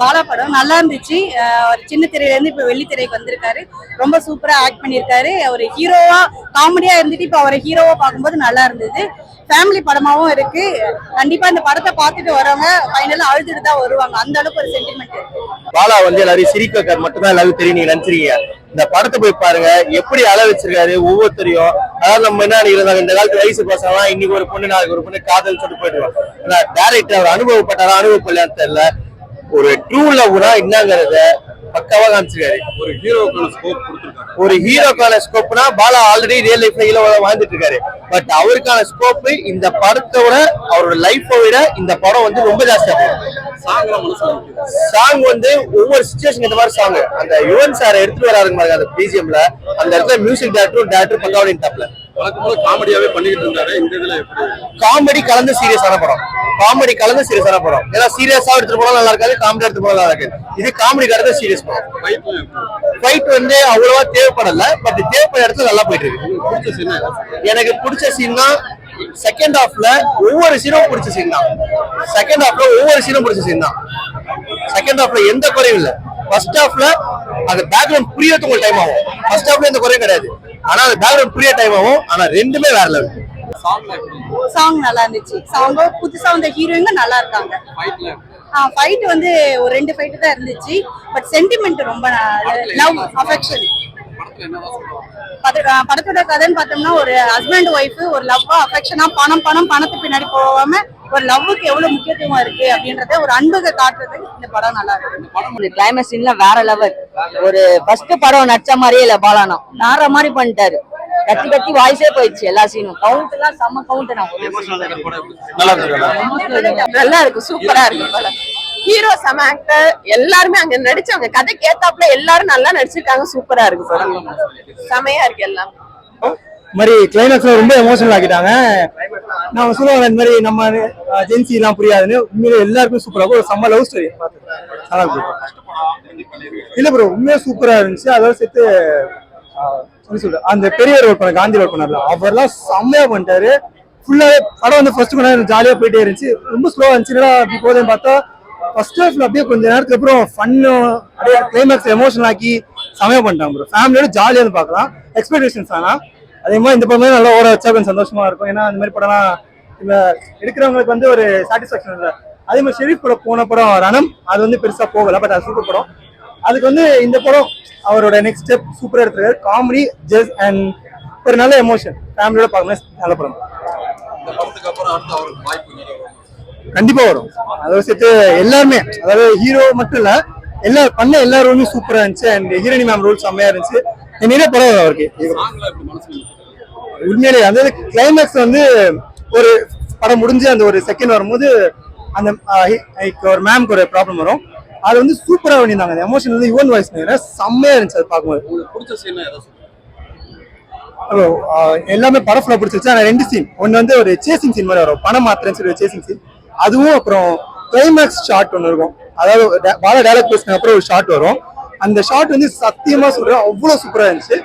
பாலா படம் நல்லா இருந்துச்சு. அவர் ஒரு சின்ன திரையில இருந்து இப்ப வெள்ளித்திரைக்கு வந்திருக்காரு. ரொம்ப சூப்பரா ஆக்ட் பண்ணியிருக்காரு. ஒரு ஹீரோவா காமெடியா இருந்துட்டு இப்ப அவரை ஹீரோவா பார்க்கும்போது நல்லா இருந்தது. ஃபேமிலி படமாவும் இருக்கு. கண்டிப்பா இந்த படத்தை பார்த்துட்டு வரவங்க ஃபைனலா அழுதுட்டு தான் வருவாங்க. அந்த அளவுக்கு ஒரு சென்டிமெண்ட் பாலா வந்து எல்லாரையும் சிரிக்க வைக்கார் மட்டும்தான் எல்லாரும் தெரியும். நீங்க நினைச்சிருக்கீங்க. இந்த படத்தை போய் பாருங்க. எப்படி அள வச்சிருக்காரு ஒவ்வொருத்தரையும். அதாவது நம்ம என்ன இருந்தாங்க இந்த காலத்து வயசு பசங்க இன்னைக்கு ஒரு பொண்ணு நாளைக்கு ஒரு பொண்ணு காதல் சொல்லிட்டு போயிடுவோம் டேரக்டர் அவர் அனுபவப்பட்டாரா அனுபவப்படலான்னு தெரியல. ஒரு ட்ரூ லவ்னா என்னங்கிறத பக்காவா காமிச்சிருக்காரு. ஒரு ஹீரோக்கான ஸ்கோப் கொடுத்துருக்காங்க ஒரு ஹீரோக்கான ஸ்கோப்னா பாலா ஆல்ரெடி ரியல் லைஃப்ல ஹீரோவா வாழ்ந்துட்டு இருக்காரு. பட் அவருக்கான ஸ்கோப் இந்த படத்தை விட அவரோட லைஃபை விட இந்த படம் வந்து ரொம்ப ஜாஸ்தியா போகும். சாங் வந்து ஒவ்வொரு சுச்சுவேஷன் இந்த மாதிரி சாங் அந்த யுவன் சார் எடுத்துட்டு வராருங்க பாருங்க அந்த பிஜிஎம்ல அந்த இடத்துல மியூசிக் டேரக்டரும் டேரக்டர் பக்காவடி காமெடியாவே பண்ணிக்கிட்டு இருந்தாரு. இந்த இதுல எப்படி? காமெடி கலந்து சீரியஸான படம். காமெடி கலந்து சீரியஸான படம். ஏன்னா சீரியஸா எடுத்துட்டு போனா நல்லா இருக்காது காமெடி எடுத்து போனா நல்லா இருக்காது. இது காமெடி கலந்து சீரியஸ் படம். ஃபைட் வந்து அவ்வளவா தேவைப்படல பட் தேவைப்பட இடத்துல நல்லா போயிட்டு இருக்கு. உங்களுக்கு பிடிச்ச சீன் எனக்கு பிடிச்ச சீன் தான் செகண்ட் ஹாஃப்ல ஒவ்வொரு சீனும் பிடிச்ச சீன் தான். செகண்ட் ஹாஃப்ல ஒவ்வொரு சீனும் பிடிச்ச சீன் தான். செகண்ட் ஹாஃப்ல எந்த குறையும் இல்ல. ஃபர்ஸ்ட் ஹாஃப்ல அந்த பேக்ரவுண்ட் புரியறது உங்களுக்கு டைம் ஆகும். ஃபர்ஸ்ட் ஹாஃப்ல எந்த குறையும் கிடையாது. ஆனா அந்த பேக்ரவுண்ட் புரிய டைம் ஆகும். ஆனா ரெண்டுமே வேற லெவல் சாங் நல்லா இருந்துச்சு. சாங் புதுசா வந்த ஹீரோயிங்க நல்லா இருக்காங்க. ஃபைட் வந்து ஒரு ரெண்டு ஃபைட் தான் இருந்துச்சு. பட் சென்டிமெண்ட் ரொம்ப லவ் அஃபெக்ஷன் படத்தோட கதைன்னு பார்த்தோம்னா ஒரு ஹஸ்பண்ட் ஒய்ஃப் ஒரு லவ்வா அஃபெக்ஷனா பணம் பணம் பணத்துக்கு பின்னாடி போகாம ஒரு லவ்வுக்கு எவ்வளவு முக்கியத்துவம் இருக்கு அப்படின்றத ஒரு அன்புக்கு காட்டுறது இந்த படம் நல்லா இருக்கு. ஒரு கிளைமேக்ஸ் சீன்ல வேற லெவல் ஒரு ஃபர்ஸ்ட் படம் நடிச்ச மாதிரியே இல்ல பாலானம் நார மாதிரி பண்ணிட்டாரு. கத்தி கத்தி வாய்ஸே போயிடுச்சு எல்லா சீனும் கவுண்ட் எல்லாம் செம்ம கவுண்ட் நான் நல்லா இருக்கு நல்லா இருக்கு சூப்பரா இருக்கு படம். ஹீரோ செம ஆக்டர் எல்லாருமே அங்க நடிச்சவங்க கதைக்கு ஏத்தாப்புல எல்லாரும் நல்லா நடிச்சிருக்காங்க சூப்பரா இருக்கு படம். செமையா இருக்கு எல்லாம். மாதிரி கிளைமேக்ஸ்ல ரொம்ப எமோஷனல் ஆக்கிட்டாங்க. நான் சொல்லுவாங்க இந்த மாதிரி நம்ம ஜென்சி எல்லாம் புரியாதுன்னு. உண்மையிலே எல்லாருக்கும் சூப்பரா இருக்கும். ஒரு செம்ம லவ் ஸ்டோரி நல்லா இருக்கு இல்ல ப்ரோ உண்மையா சூப்பரா இருந்துச்சு. அதோட சேர்த்து அந்த பெரியவர் ஒர்க் பண்ண காந்தி ஒர்க் பண்ணார்ல அவர்லாம் செம்மையா பண்ணிட்டாரு. ஃபுல்லாவே படம் வந்து ஃபர்ஸ்ட் கொஞ்ச நேரம் ஜாலியா போயிட்டே இருந்துச்சு. ரொம்ப ஸ்லோவா இருந்துச்சு. அப்படி போகுதுன்னு பார்த்தா ஃபர்ஸ்ட் ஹாஃப்ல அப்படியே கொஞ்ச நேரத்துக்கு அப்புறம் ஃபன்னும் அப்படியே கிளைமேக்ஸ் எமோஷனல் ஆக்கி செமையா பண்ணிட்டாங்க ப்ரோ ஃபேமிலியோட ஜாலியா வந்து பார்க்கலாம். எக்ஸ்பெக்டேஷன்ஸ் ஆனா அதே மாதிரி இந்த படமே நல்லா ஓர வச்சா கொஞ்சம் சந்தோஷமா இருக்கும். ஏன்னா அந்த மாதிரி படம்லாம் இந்த எடுக்கிறவங்களுக்கு வந்து ஒரு சாட்டிஸ்ஃபேக்ஷன் இல்லை. அதே மாதிரி ஷெரீஃப் கூட போன படம் ரணம் அது வந்து பெருசா போகல பட் அது சூப்பர் படம். அதுக்கு வந்து இந்த படம் அவரோட நெக்ஸ்ட் ஸ்டெப் சூப்பரா எடுத்துருக்காரு. காமெடி ஜஸ் அண்ட் ஒரு நல்ல எமோஷன் ஃபேமிலியோட பார்க்கணும் நல்ல படம். கண்டிப்பா வரும். அதோட சேர்த்து எல்லாருமே அதாவது ஹீரோ மட்டும் இல்ல எல்லா பண்ண எல்லா ரோலுமே சூப்பரா இருந்துச்சு. அண்ட் ஹீரோனி மேம் ரோல் செம்மையா இருந்துச்சு. நிறைய படம் அவருக்கு? உண்மையிலேயே அதாவது கிளைமேக்ஸ் வந்து ஒரு படம் முடிஞ்சு அந்த ஒரு செகண்ட் வரும்போது அந்த ஒரு மேம்க்கு ஒரு ப்ராப்ளம் வரும். அது வந்து சூப்பரா பண்ணியிருந்தாங்க. அந்த எமோஷன் வந்து யுவன் வாய்ஸ் செம்மையா இருந்துச்சு அது பார்க்கும்போது. எல்லாமே படம் ஃபுல்லாக பிடிச்சிருச்சு ஆனால் ரெண்டு சீன் ஒன்று வந்து ஒரு சேசிங் சீன் மாதிரி வரும். பணம் மாத்திரன்னு சொல்லி ஒரு சேசிங் சீன் அதுவும் அப்புறம் கிளைமேக்ஸ் ஷாட் ஒன்று இருக்கும். அதாவது பாலா டேரக்ட் பேசின அப்புறம் ஒரு ஷாட் வரும். அந்த ஷாட் வந்து சத்தியமா சொல்றேன் அவ்வளோ சூப்பரா இருந்துச்சு.